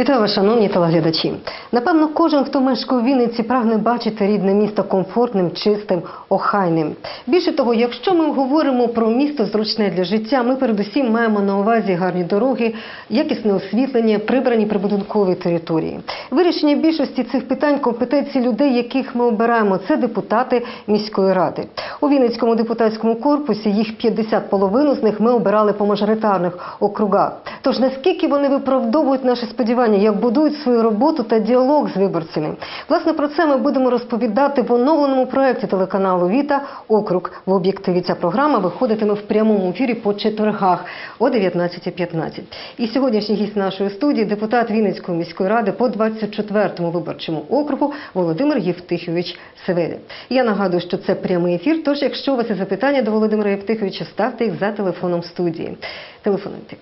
Вітаю вас, шановні телеглядачі. Напевно, кожен, хто мешкає у Вінниці, прагне бачити рідне місто комфортним, чистим, охайним. Більше того, якщо ми говоримо про місто зручне для життя, ми передусім маємо на увазі гарні дороги, якісне освітлення, прибрані прибудинкові території. Вирішення більшості цих питань компетенції людей, яких ми обираємо, це депутати міської ради. У Вінницькому депутатському корпусі їх 50 половину з них ми обирали по мажоритарних округах. Тож наскільки вони виправдовують наші сподівання, як будують свою роботу та діалог з виборцями? Власне про це ми будемо розповідати в оновленому проєкті телеканалу Віта Округ в об'єктиві. Ця програма виходитиме в прямому ефірі по четвергах о 19.15. І сьогоднішній гість нашої студії депутат Вінницької міської ради по 24-му виборчому округу Володимир Євтихович Севеля. Я нагадую, що це прямий ефір. Тож, якщо у вас є запитання до Володимира Євтиховича, ставте їх за телефоном студії. Телефонуйте.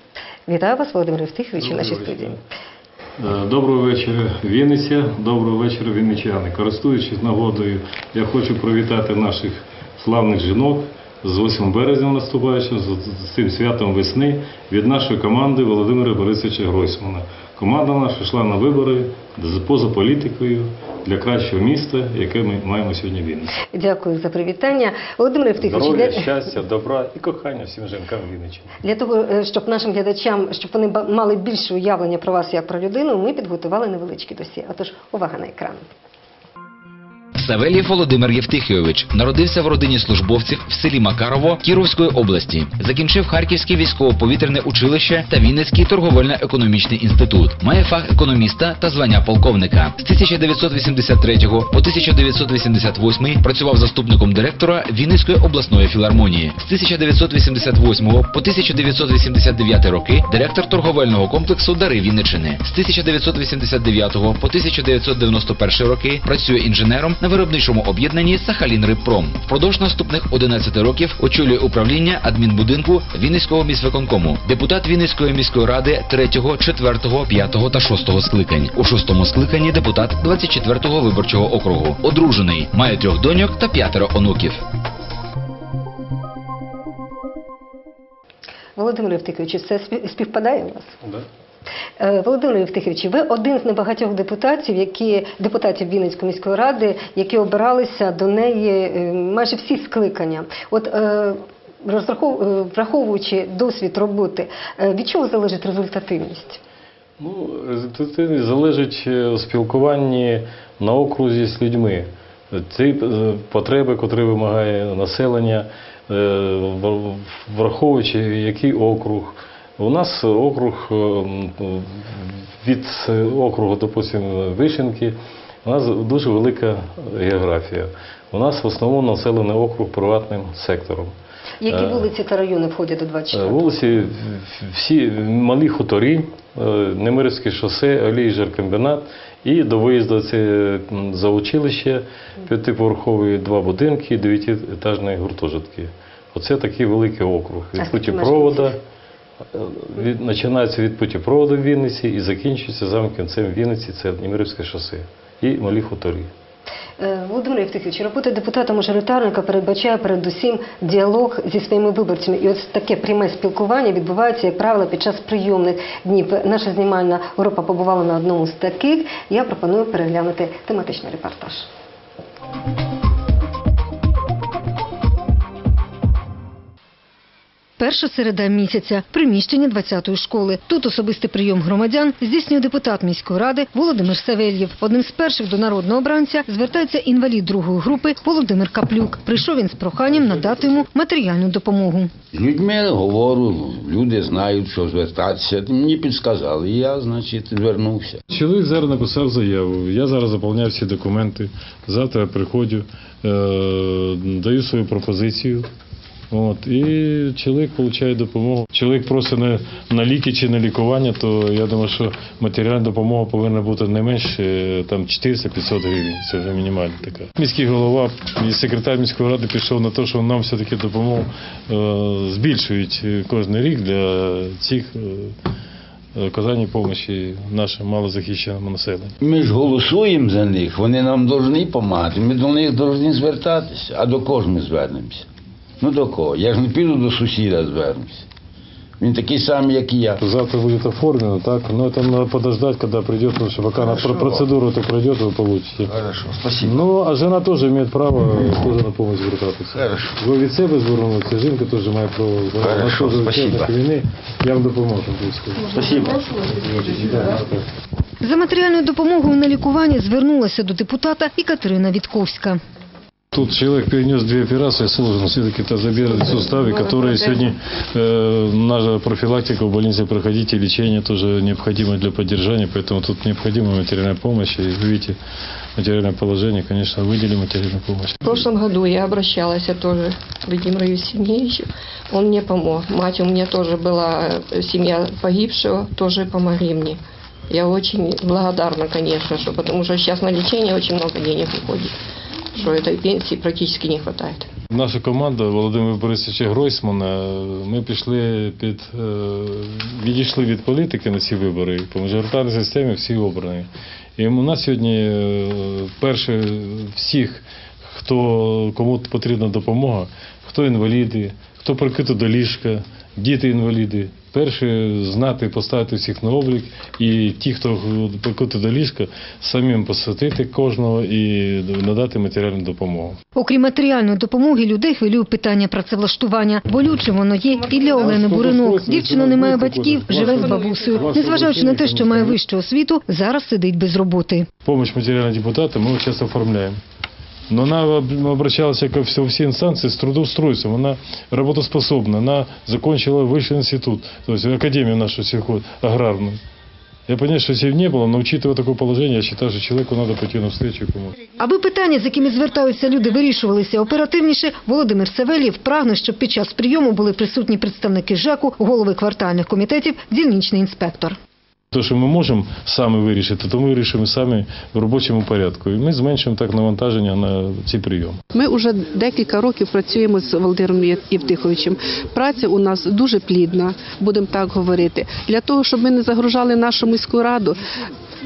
Вітаю вас, Володимир Євтихович, у нашій студії. вечора. Е, Доброго вечора, Вінниця. Доброго вечора, вінничани. Користуючись нагодою, я хочу привітати наших славних жінок з 8 березня наступаючим, з цим святом весни від нашої команди Володимира Борисовича Гройсмана. Команда наша йшла на вибори поза політикою для кращого міста, яке ми маємо сьогодні Вінниці. Дякую за привітання. Володимир Євтихович, Здоров'я, для, щастя, добра і кохання всім жінкам Вінниччини. для того, е, щоб нашим глядачам, щоб вони мали більше уявлення про вас як про людину, ми підготували невеличкі досі. Отож, увага на екран. Савельєв Володимир Євтихійович народився в родині службовців в селі Макарово Кіровської області. Закінчив Харківське військово-повітряне училище та Вінницький торговельно-економічний інститут. Має фах економіста та звання полковника. З 1983 по 1988 працював заступником директора Вінницької обласної філармонії. З 1988 по 1989 роки директор торговельного комплексу Дари Вінничини. З 1989 по 1991 роки працює інженером на виробничому об'єднанні Сахалін Рибпром. Впродовж наступних 11 років очолює управління адмінбудинку Вінницького міськвиконкому. Депутат Вінницької міської ради 3, 4, 5 та 6 скликань. У шостому скликанні депутат 24-го виборчого округу. Одружений, має трьох доньок та п'ятеро онуків. Володимир Євтихович, це спів- співпадає у вас? Да? Е, Володимир Євтихович, ви один з небагатьох депутатів, які депутатів Вінницької міської ради, які обиралися до неї е, майже всі скликання. От е, враховуючи досвід роботи, від чого залежить результативність? Ну, результативність залежить у спілкуванні на окрузі з людьми. Ці потреби, котрі вимагає населення, враховуючи який округ. У нас округ е, від округу, допустимо, Вишенки, у нас дуже велика географія. У нас в основному населений округ приватним сектором. Які Е, вулиці та райони входять до Е, 24? Вулиці всі малі хуторі, Немирське шосе, олій-жеркомбінат і до виїзду це за училище, п'ятиповерхові два будинки, дев'ятиетажні гуртожитки. Оце такий великий округ. Від путіпровода, від, починається від путіпроводу в Вінниці і закінчується самим кінцем Вінниці, це Немирівське шосе і малі хуторі. Е, Володимир Євтихович, робота депутата-мажоритарника передбачає передусім діалог зі своїми виборцями. І ось таке пряме спілкування відбувається, як правило, під час прийомних днів. Наша знімальна група побувала на одному з таких. Я пропоную переглянути тематичний репортаж. Перша середа місяця приміщення 20-ї школи. Тут особистий прийом громадян здійснює депутат міської ради Володимир Савельєв. Одним з перших до народного обранця звертається інвалід другої групи Володимир Каплюк. Прийшов він з проханням надати йому матеріальну допомогу. З людьми говорю, люди знають, що звертатися. Мені підсказали, я, значить, звернувся. Чоловік зараз написав заяву. Я зараз заповняю всі документи. Завтра приходжу, е, даю свою пропозицію. От, і чоловік отримує допомогу. Чоловік просить на, на ліки чи на лікування, то я думаю, що матеріальна допомога повинна бути не менше там 400-500 гривень. Це вже мінімальна така. Міський голова і секретар міської ради пішов на те, що нам все-таки допомогу е, збільшують кожен рік для цих. Е, оказання допомоги нашим малозахищеному населенню. Ми ж голосуємо за них, вони нам повинні допомагати, ми до них повинні звертатися. А до кого ж ми звернемося? Ну до кого? Я ж не піду до сусіда звернуся. Він такий самий, як і я. Завтра будет оформлено, так? Но это надо подождать, когда придет, потому что пока на Хорошо. пр- процедуру это пройдет, вы получите. Хорошо, спасибо. Ну, а жена тоже имеет право тоже на помощь звертатися. Хорошо. Ви від себе звернулися, жінка теж має право. Вона Хорошо, теж спасибо. учасник війни, я вам допоможу. обов'язково. Спасибо. Да, так. За матеріальною допомогою на лікування звернулася до депутата і Катерина Вітковська. Тут человек перенес две операции, сложно все-таки тазобедренные суставы, которые сегодня э, наша профилактика в больнице проходить и лечение тоже необходимо для поддержания, поэтому тут необходима материальная помощь. И видите, материальное положение, конечно, выделим материальную помощь. В прошлом году я обращалась тоже к Владимиру Евсеньевичу. Он мне помог. Мать у меня тоже была, э, семья погибшего, тоже помогли мне. Я очень благодарна, конечно, что, потому что сейчас на лечение очень много денег уходит, что этой пенсии практически не хватает. Наша команда Володимира Борисовича Гройсмана, ми пішли під е, відійшли від політики на ці вибори. По мажоритарній системі всі обрані. І у нас сьогодні е, перше всіх, хто кому потрібна допомога, хто інваліди, хто прикрито до ліжка, діти інваліди. Перше знати, поставити всіх на облік, і ті, хто прикрито до ліжка, самим посвятити кожного і надати матеріальну допомогу. Окрім матеріальної допомоги, людей хвилює питання працевлаштування. Болючим воно є і для Олени Буринок. Дівчина не має батьків, живе з бабусею. Незважаючи на те, що має вищу освіту, зараз сидить без роботи. помощь материального депутата мы вот сейчас оформляем Но она об- обращалась ко все, все инстанции с трудоустройством. Она работоспособна. Она закончила высший институт, то есть академию нашу сельхоз, аграрную. Я понимаю, что если бы не было, но учитывая такое положение, я считаю, что человеку надо пойти навстречу и помочь. Аби питання, з якими звертаються люди, вирішувалися оперативніше, Володимир Савельєв прагне, щоб під час прийому були присутні представники ЖЕКу, голови квартальних комітетів, дільничний інспектор. То, що ми можемо самі вирішити, то ми вирішимо самі в робочому порядку. І ми зменшимо так навантаження на ці прийоми. Ми вже декілька років працюємо з Володимиром Євтиховичем. Праця у нас дуже плідна, будемо так говорити. Для того, щоб ми не загружали нашу міську раду.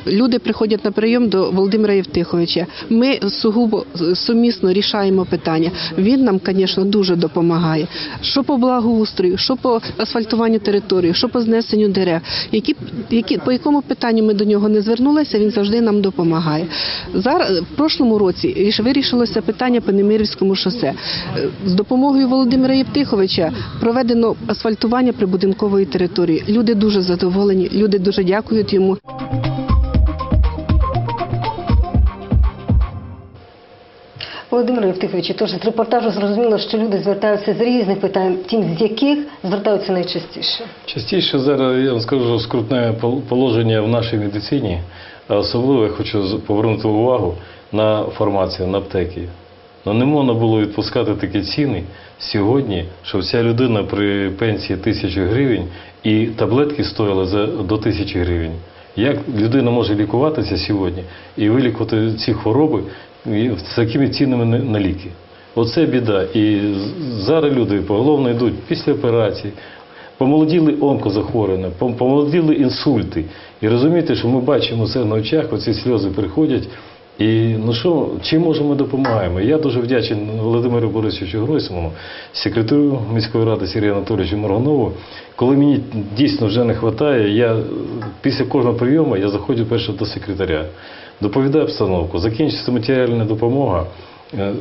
Люди приходять на прийом до Володимира Євтиховича. Ми сугубо сумісно рішаємо питання. Він нам, звісно, дуже допомагає. Що по благоустрою, що по асфальтуванню території, що по знесенню дерев. Які, які, по якому питанню ми до нього не звернулися, він завжди нам допомагає. Зараз в прошлому році вирішилося питання по Немирівському шосе. З допомогою Володимира Євтиховича проведено асфальтування прибудинкової території. Люди дуже задоволені, люди дуже дякують йому. Володимир Євтихович, тож з репортажу зрозуміло, що люди звертаються з різних питань, тим з яких звертаються найчастіше. Частіше зараз я вам скажу скрутне пол- положення в нашій медицині, особливо я хочу повернути увагу на фармацію, на аптеки. Ну не можна було відпускати такі ціни сьогодні, що вся людина при пенсії тисячі гривень і таблетки стоїли за до тисячі гривень. Як людина може лікуватися сьогодні і вилікувати ці хвороби з такими цінами на- ліки? Оце біда. І зараз люди поголовно йдуть після операції, Помолоділи онкозахворювання, пом- помолоділи інсульти. І розумієте, що ми бачимо це на очах, оці сльози приходять. І ну що, чим можемо допомагаємо? Я дуже вдячний Володимиру Борисовичу Гройсману, секретарю міської ради Сергію Анатолійовичу Морганову. Коли мені дійсно вже не вистачає, я після кожного прийому я заходжу перше до секретаря, доповідаю обстановку, закінчиться матеріальна допомога. Е,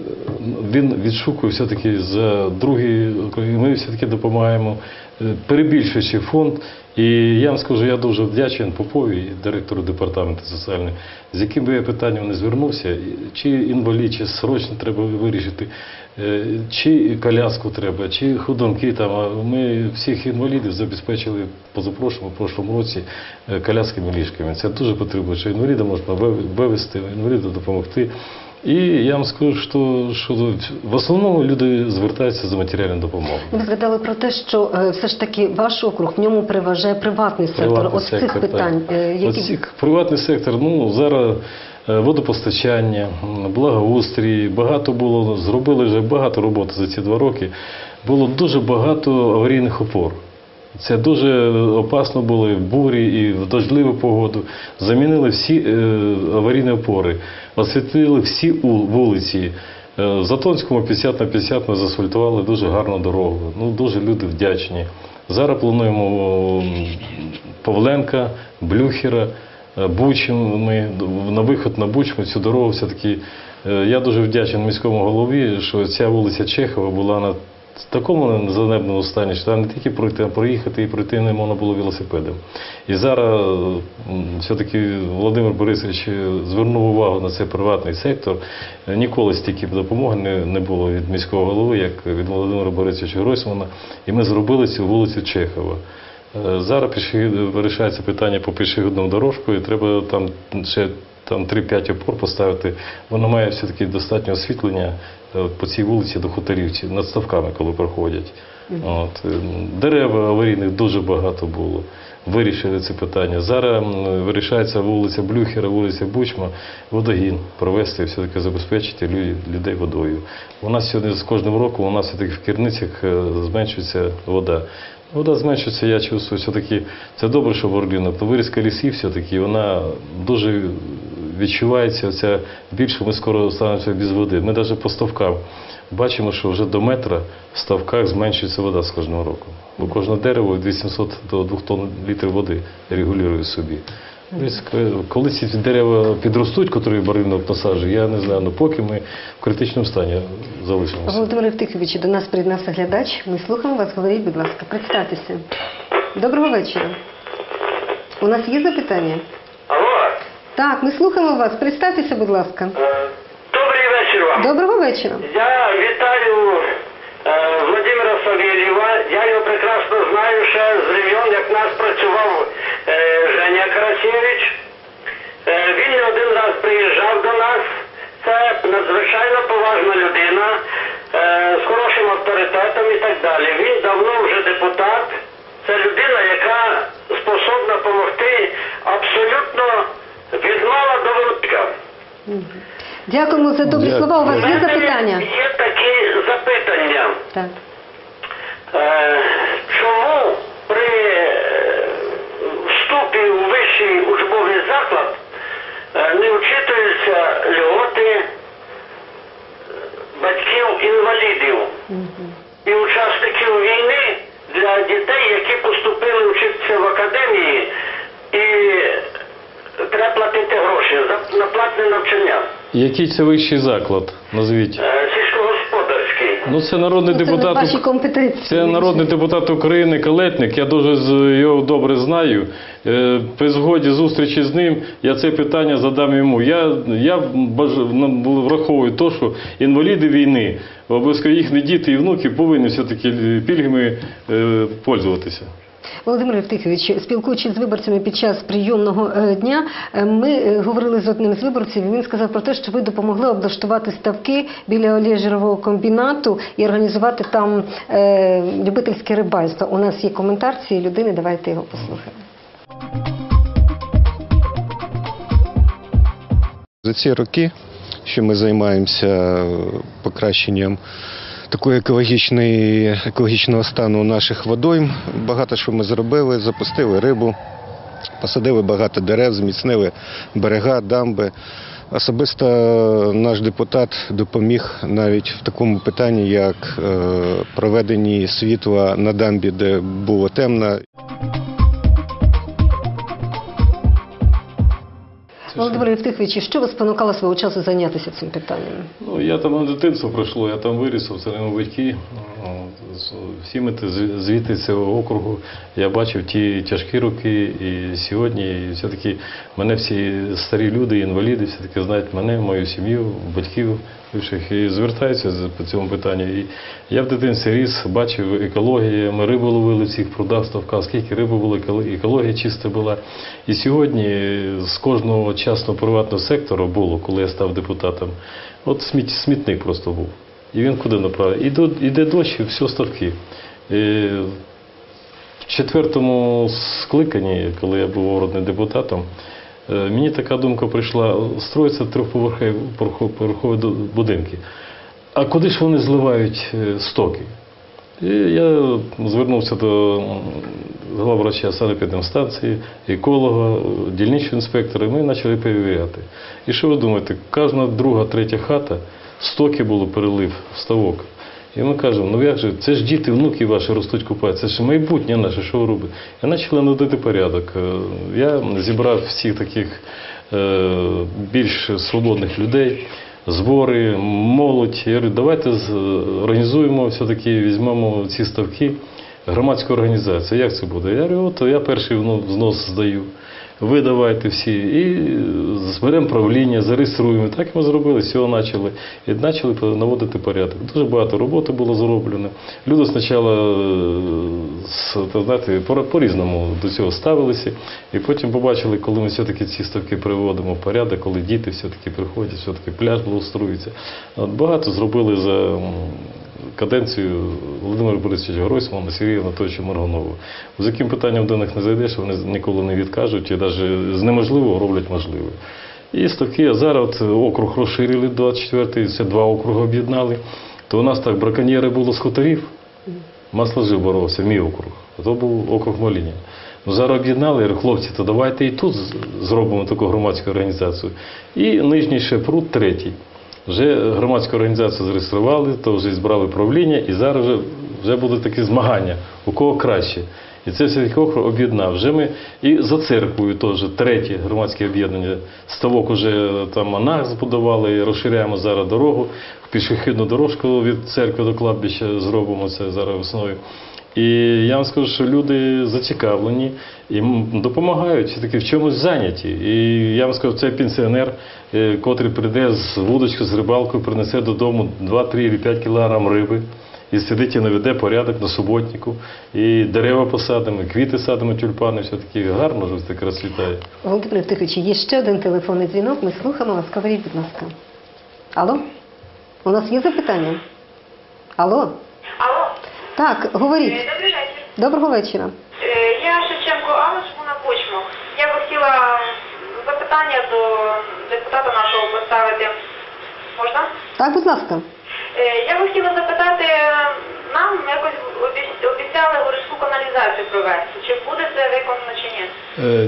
Він відшукує все-таки за другий, і ми все-таки допомагаємо, е, перебільшуючи фонд. І я вам скажу, я дуже вдячен Попові, директору департаменту соціальної, з яким би я питанням не звернувся, чи інвалід, чи срочно треба вирішити, е, чи коляску треба, чи ходунки там. Ми всіх інвалідів забезпечили позапрошлому, в прошлому році е, колясками ліжками. Це дуже потрібно, що інваліда можна вивезти, інваліду допомогти. І я вам скажу, що, що в основному люди звертаються за матеріальною допомогою. Ви згадали про те, що е, все ж таки ваш округ в ньому переважає приватний сектор. Приватний От цих сектор, питань, так. е, які Оці приватний сектор, ну зараз е, водопостачання, благоустрій, багато було, зробили вже багато роботи за ці два роки. Було дуже багато аварійних опор. Це дуже опасно було і в бурі, і в дождливу погоду. Замінили всі е, аварійні опори, освітлили всі вулиці. Е, В Затонському 50 на 50 ми заасфальтували дуже гарну дорогу. Ну, дуже люди вдячні. Зараз плануємо Павленка, Блюхера, е, Бучим. Ми на виход на Бучму цю дорогу все-таки. е, Я дуже вдячний міському голові, що ця вулиця Чехова була на такому занебному стані, що там не тільки пройти, а проїхати і пройти не можна було велосипедом. І зараз все-таки Володимир Борисович звернув увагу на цей приватний сектор. Ніколи стільки допомоги не, не було від міського голови, як від Володимира Борисовича Гройсмана. І ми зробили цю вулицю Чехова. Е, Зараз вирішається питання по пішохідному дорожку, і треба там ще там 3-5 опор поставити. Воно має все-таки достатньо освітлення е, по цій вулиці до хуторівці, над ставками, коли проходять. От. е, Дерева аварійних дуже багато було. Вирішили це питання. Зараз вирішається вулиця Блюхера, вулиця Бучма, водогін провести все-таки забезпечити людей водою. У нас сьогодні з кожним роком у нас все-таки в керницях зменшується вода. Вода зменшується, я чувствую, все-таки це добре, що в То вирізка лісів все-таки вона дуже відчувається. Оця більше ми скоро станемося без води. Ми навіть по ставкам бачимо, що вже до метра в ставках зменшується вода з кожного року. Бо кожне дерево від 800 до 2 тонн літрів води регулює собі. Тобто, Коли ці дерева підростуть, котрі баринок насаджує, я не знаю, ну поки ми в критичному стані залишимося. Володимир Євтихович, до нас приєднався глядач. Ми слухаємо вас. Говоріть, будь ласка, представтеся. Доброго вечора. У нас є запитання? Алло, Так, ми слухаємо вас. Представтеся, будь ласка. е, добрий вечір вам. Доброго вечора. Я вітаю е, Владимира Савєлєва. Я його прекрасно знаю ще з времен, як нас працював е, Женя Карасєвич. Е, він не один раз приїжджав до нас. Це надзвичайно поважна людина е, з хорошим авторитетом і так далі. Він давно вже депутат. Це людина, яка способна допомогти абсолютно від мала до велика. Дякуємо за добрі Дякую. слова. У вас є запитання? Є такі запитання. Так. Е, чому при е, вступі у вищий учбовий заклад не вчитуються льготи е, батьків-інвалідів і учасників війни для дітей, які поступили вчитися в академії і треба платити гроші за на платне навчання? Який це вищий заклад? Назвіть. Е. Ну це народний Це депутат. ваші компетенції. Це народний депутат України Калетник. Я дуже його добре знаю. Е, При згоді зустрічі з ним я це питання задам йому. Я, я баж- враховую те, що інваліди війни, обов'язково їхні діти і внуки повинні все-таки пільгами е, пользуватися. Володимир Євтихович, спілкуючись з виборцями під час прийомного е, дня, е, ми е, говорили з одним з виборців. і Він сказав про те, що ви допомогли облаштувати ставки біля олєжерового комбінату і організувати там любительське рибальство. У нас є коментар цієї людини. Давайте його послухаємо. За ці роки, що ми займаємося покращенням такої екологічної, екологічного стану наших водойм, багато що ми зробили, запустили рибу, посадили багато дерев, зміцнили берега, дамби. Особисто наш депутат допоміг навіть в такому питанні, як е, проведенні світла на дамбі, де було темно. Володимир Євтихович, що вас спонукало свого часу зайнятися цим питанням? Ну, я там на дитинство пройшло, я там виріс, це не батьки. Ну, Всі ми звідти цього округу. Я бачив ті тяжкі роки і сьогодні. І все-таки мене всі старі люди, інваліди, все-таки знають мене, мою сім'ю, батьків бивших і звертаються по цьому питанню. І я в дитинстві ріс, бачив екологію, ми рибу ловили в цих прудах, ставках, скільки риби було, екологія чиста була. І сьогодні з кожного частного приватного сектору було, коли я став депутатом, от сміт, смітник просто був. І він куди направив? Іде, іде дощ, і все ставки. І в четвертому скликанні, коли я був народним депутатом, е, мені така думка прийшла: строїться трьохповерхові поверхові будинки. А куди ж вони зливають е, стоки? І я звернувся до главврача санепідемстанції, еколога, дільничного інспектора, ми почали перевіряти. І що ви думаєте, кожна друга, третя хата, стоки було перелив ставок. І ми кажемо, ну як же, це ж діти, внуки ваші ростуть купають, це ж майбутнє наше, що ви робите? І почали наводити порядок. Е, Я зібрав всіх таких е, більш свободних людей, збори, молодь. Я говорю, давайте організуємо все-таки, візьмемо ці ставки громадську організацію. Як це буде? Я говорю, от я перший взнос здаю. Ви давайте всі і зберемо правління, зареєструємо. Так ми зробили, з цього почали. І почали наводити порядок. Дуже багато роботи було зроблено. Люди спочатку е, та, знаєте, по- по-різному до цього ставилися, і потім побачили, коли ми все-таки ці ставки приводимо в порядок, коли діти все-таки приходять, все-таки пляж благоустроюється. Багато зробили за каденцію Володимира Борисовича Гройсмана, Сергія Анатолійовича Маргонова. З яким питанням до них не зайдеш, вони ніколи не відкажуть і навіть з неможливого роблять можливе. І ставки, а зараз округ розширили 24-й, це два округи об'єднали. То у нас так браконьєри було з хуторів. Масложив боровся, мій округ. А то був округ Маліня. Ну, зараз об'єднали, говорю, хлопці, то давайте і тут зробимо таку громадську організацію. І нижній ще пруд третій. Вже громадську організацію зареєстрували, то вже збрали правління, і зараз вже, вже будуть такі змагання, у кого краще. І це все округ об'єднав. Вже ми і за церквою теж третє громадське об'єднання. Ставок уже там анах збудували, і розширяємо зараз дорогу. Пішохідну дорожку від церкви до кладбища зробимо це зараз весною. І я вам скажу, що люди зацікавлені і м, допомагають, все-таки в чомусь зайняті. І я вам скажу, цей пенсіонер, е, котрий прийде з вудочкою, з рибалкою, принесе додому 2, 3 чи 5 кілограм риби. І сидить і наведе порядок на суботнику, і дерева посадимо, і квіти садимо, тюльпани, все таки гарно ж так розцвітає. Володимир Євтихович, є ще один телефонний дзвінок. Ми слухаємо вас. Говоріть, будь ласка. Алло? У нас є запитання? Алло? Алло, Так, говоріть. е, добрий вечір. Доброго вечора. Е, Я Шевченко Алла, живу на Почму. Я би хотіла запитання до депутата нашого поставити. Можна? Так, будь ласка. Е, Я би хотіла запитати, нам якось обіц- обіцяли городську каналізацію провести. Чи буде це виконано чи ні? Е,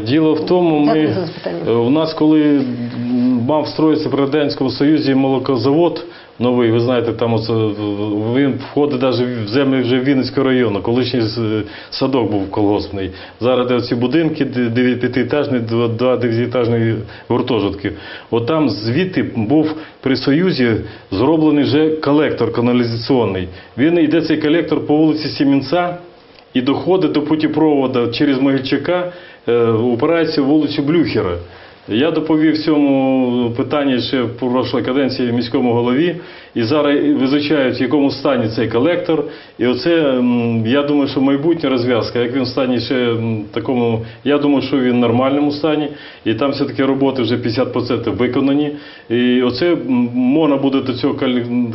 Діло в тому, ми е, у нас, коли мав строїтися при Радянському Союзі молокозавод новий, ви знаєте, там оце, він входить навіть в землі вже Вінницького району, колишній е, садок був колгоспний. Зараз де ці будинки, де- дев'ять- п'ятиетажні, два дев'ятиетажні гуртожитки. От там звідти був при Союзі зроблений вже колектор каналізаційний. Він йде цей колектор по вулиці Сімінця, і доходить до путепроводу через Могильчака, е, упирається в вулицю Блюхера. Я доповів цьому питанні ще в прошлій каденції міському голові, і зараз визначають, в якому стані цей колектор. І оце, я думаю, що майбутня розв'язка, як він в стані ще такому, я думаю, що він в нормальному стані, і там все-таки роботи вже 50% виконані. І оце можна буде до цього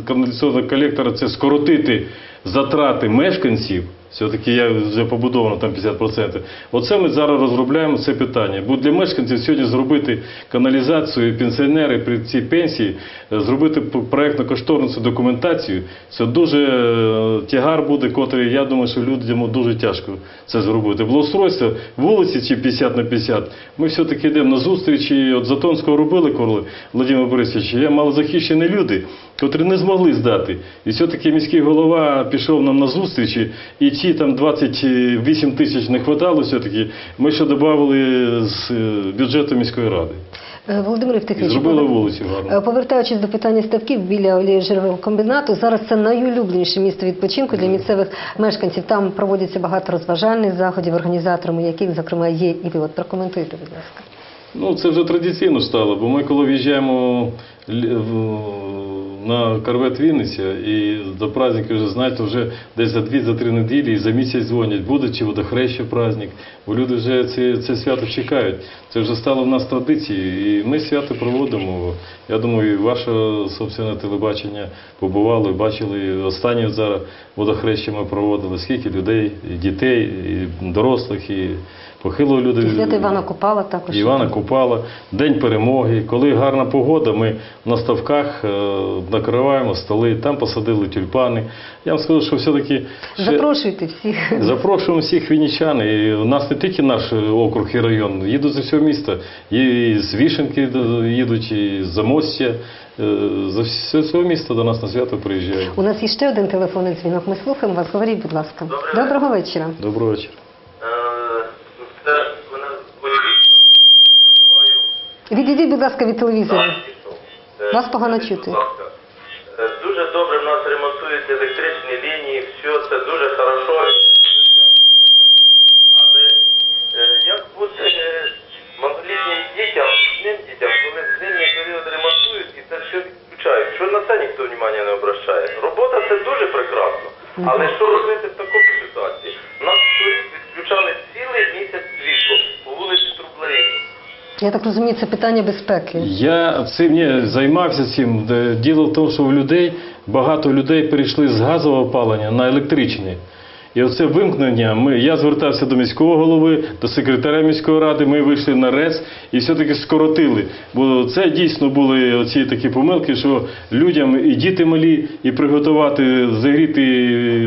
каналізаційного колектора це скоротити затрати мешканців. Все-таки я вже побудовано там 50%. Оце ми зараз розробляємо це питання. Бо для мешканців сьогодні зробити каналізацію, пенсіонери при цій пенсії, е, зробити проєктно-кошторисну документацію, це дуже е, тягар буде, котрий, я думаю, що людям дуже тяжко це зробити. Благоустройство вулиці чи 50 на 50, ми все-таки йдемо на зустрічі. От Затонського робили, коли Володимир Борисович, є малозахищені люди, котрі не змогли здати. І все-таки міський голова пішов нам на зустрічі, і ті там 28 тисяч не хватало все-таки, ми ще додали з е, бюджету міської ради. Е, Володимир Євтихович, зробили вулицю гарно. Е, Повертаючись до питання ставків біля олієжирового комбінату, зараз це найулюбленіше місце відпочинку для місцевих мешканців. Там проводяться багато розважальних заходів, організаторами яких, зокрема, є і ви. От прокоментуйте, будь ласка. Ну, це вже традиційно стало, бо ми коли в'їжджаємо на корвет Вінниця і до праздників вже знаєте, вже десь за дві за три неділі і за місяць дзвонять, буде чи водохреща праздник, бо люди вже це, це свято чекають. Це вже стало в нас традицією. І ми свято проводимо. Я думаю, і ваше собственне телебачення побувало бачили. Останнє зараз водохреща ми проводили. Скільки людей, і дітей, і дорослих, і похилого люди. І свято Івана Купала також. Івана Купала, День перемоги. Коли гарна погода, ми на ставках е, накриваємо столи, там посадили тюльпани. Я вам скажу, що все-таки ще Запрошуйте всіх. запрошуємо всіх вінничан. І у нас не тільки наш округ і район, їдуть з всього міста. І з Вішенки до- їдуть, і з Замостя. Е, З всього всього міста до нас на свято приїжджають. У нас є ще один телефонний дзвінок. Ми слухаємо вас. Говоріть, будь ласка. Доброго вечора. Доброго вечора. Це мене Віктор. Проживаю Відійдіть, будь ласка, від телевізора. Вас погано чути. е, Дуже добре в нас ремонтують електричні лінії, все це дуже хорошо. Але е, як бути е, малолітнім дітям, одним дітям, коли в зимній період ремонтують і це все відключають? Що на це ніхто уваги не обращає? Робота це дуже прекрасно. Але що робити Я так розумію, це питання безпеки. Я цим не займався цим. Діло в тому, що в людей багато людей перейшли з газового опалення на електричне. І оце вимкнення, ми, я звертався до міського голови, до секретаря міської ради, ми вийшли на РЕС і все-таки скоротили. Бо це дійсно були оці такі помилки, що людям і діти малі, і приготувати, загріти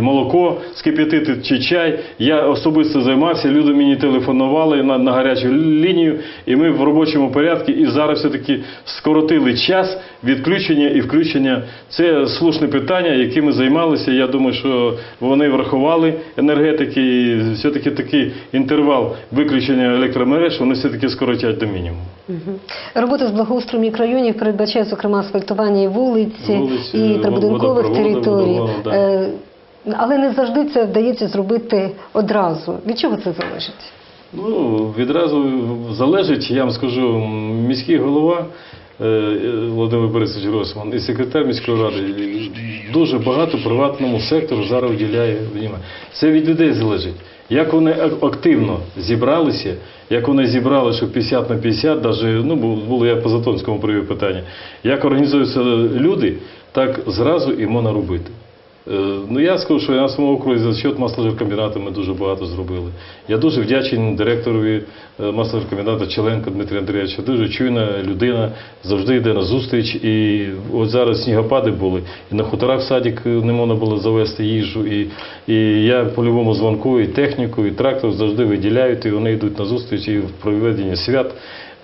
молоко, скип'ятити чи чай. Я особисто займався, люди мені телефонували на, на гарячу лінію, і ми в робочому порядку і зараз все-таки скоротили час відключення і включення. Це слушне питання, яким ми займалися. Я думаю, що вони врахували енергетики, і все-таки такий інтервал виключення електромереж вони все-таки скоротять до мінімуму. Мгм. Робота з благоустрою мікрорайонів передбачає, зокрема, асфальтування і вулиці, Вулиці, і прибудинкових територій. да. Е, Але не завжди це вдається зробити одразу. Від чого це залежить? Ну, відразу залежить, я вам скажу, міський голова е, е, Володимир Борисович Гросман і секретар міської ради дуже багато приватному сектору зараз уділяє внимання. Це від людей залежить. Як вони ак- активно зібралися, як вони зібрали, що 50 на 50, даже, ну, бу- було я по Затонському привів питання, як організуються люди, так зразу і можна робити. Е, Ну я скажу, що на своєму окрузі за счет масложиркомбінату ми дуже багато зробили. Я дуже вдячний директорові е, масложиркомбінату Челенко Дмитрію Андрійовичу. Дуже чуйна людина, завжди йде на зустріч. І от зараз снігопади були, і на хуторах в садик не можна було завести їжу. І, і я по любому дзвонку, і техніку, і трактор завжди виділяють, і вони йдуть на зустріч і в проведенні свят.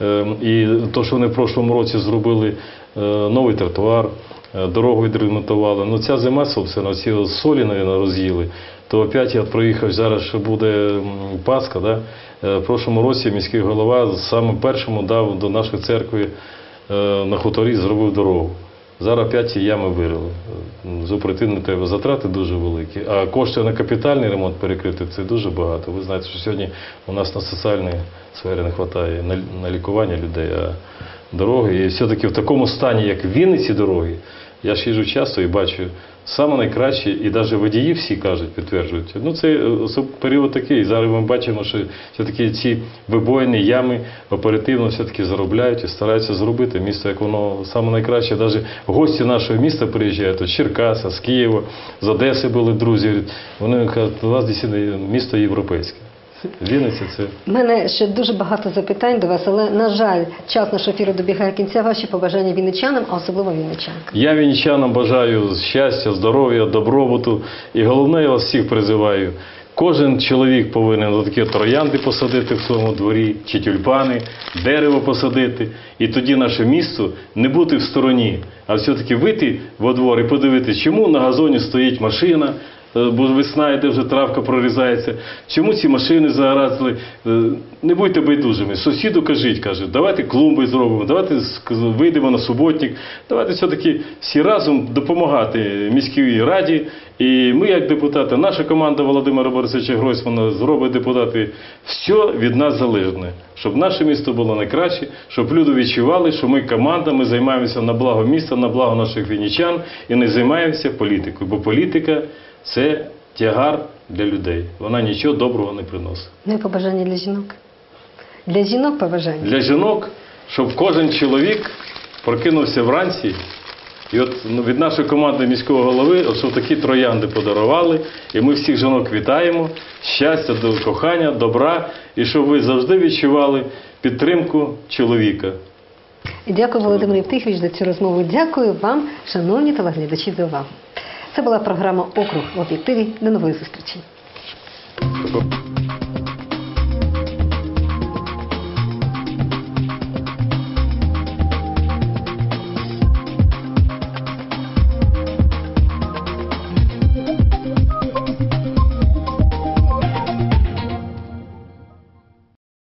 Е, І то, що вони в прошлому році зробили е, новий тротуар, е, дорогу відремонтували. Ну ця зима, собственно, ці солі, мабуть, роз'їли. То опять я проїхав, зараз ще буде Пасха. Да? Е, В прошлому році міський голова саме першому дав до нашої церкви е, на хуторі зробив дорогу. Зараз опять ці ями вирили. Е, З треба затрати дуже великі. А кошти на капітальний ремонт перекрити це дуже багато. Ви знаєте, що сьогодні у нас на соціальній сфері не вистачає на лікування людей, а дороги. І все-таки в такому стані, як в Вінниці дороги, я ж їжджу часто і бачу саме найкраще, і навіть водії всі кажуть, підтверджують. Ну це е, період такий. Зараз ми бачимо, що все-таки ці вибоїни, ями оперативно все-таки заробляють і стараються зробити місто, як воно саме найкраще. Навіть гості нашого міста приїжджають з Черкаса, з Києва, з Одеси були друзі. Вони кажуть, у дійсно місто європейське. Вінниця це У мене ще дуже багато запитань до вас, але на жаль, час нашого ефіру добігає кінця. Ваші побажання вінничанам, а особливо вінничанкам. Я вінничанам бажаю щастя, здоров'я, добробуту. І головне, я вас всіх призиваю. Кожен чоловік повинен такі троянди посадити в своєму дворі, чи тюльпани, дерево посадити. І тоді наше місто не бути в стороні, а все-таки вийти во двор і подивитися, чому на газоні стоїть машина, бо весна йде, вже травка прорізається. Чому ці машини заразили? Е, Не будьте байдужими. Сусіду кажіть, каже, давайте клумби зробимо, давайте вийдемо на суботник, давайте все-таки всі разом допомагати міській раді. І ми, як депутати, наша команда Володимира Борисовича Гройсмана зробить депутати все від нас залежне, щоб наше місто було найкраще, щоб люди відчували, що ми команда, ми займаємося на благо міста, на благо наших вінничан і не займаємося політикою. Бо політика це тягар для людей. Вона нічого доброго не приносить. Ну і побажання для жінок. Для жінок побажання. Для жінок, щоб кожен чоловік прокинувся вранці. І от ну, від нашої команди міського голови, от, такі троянди подарували, і ми всіх жінок вітаємо, щастя, до кохання, добра, і щоб ви завжди відчували підтримку чоловіка. І дякую, Володимир Євтихович, за цю розмову. Дякую вам, шановні телеглядачі, за увагу. Це була програма Округ в об'єктиві. До нової зустрічі.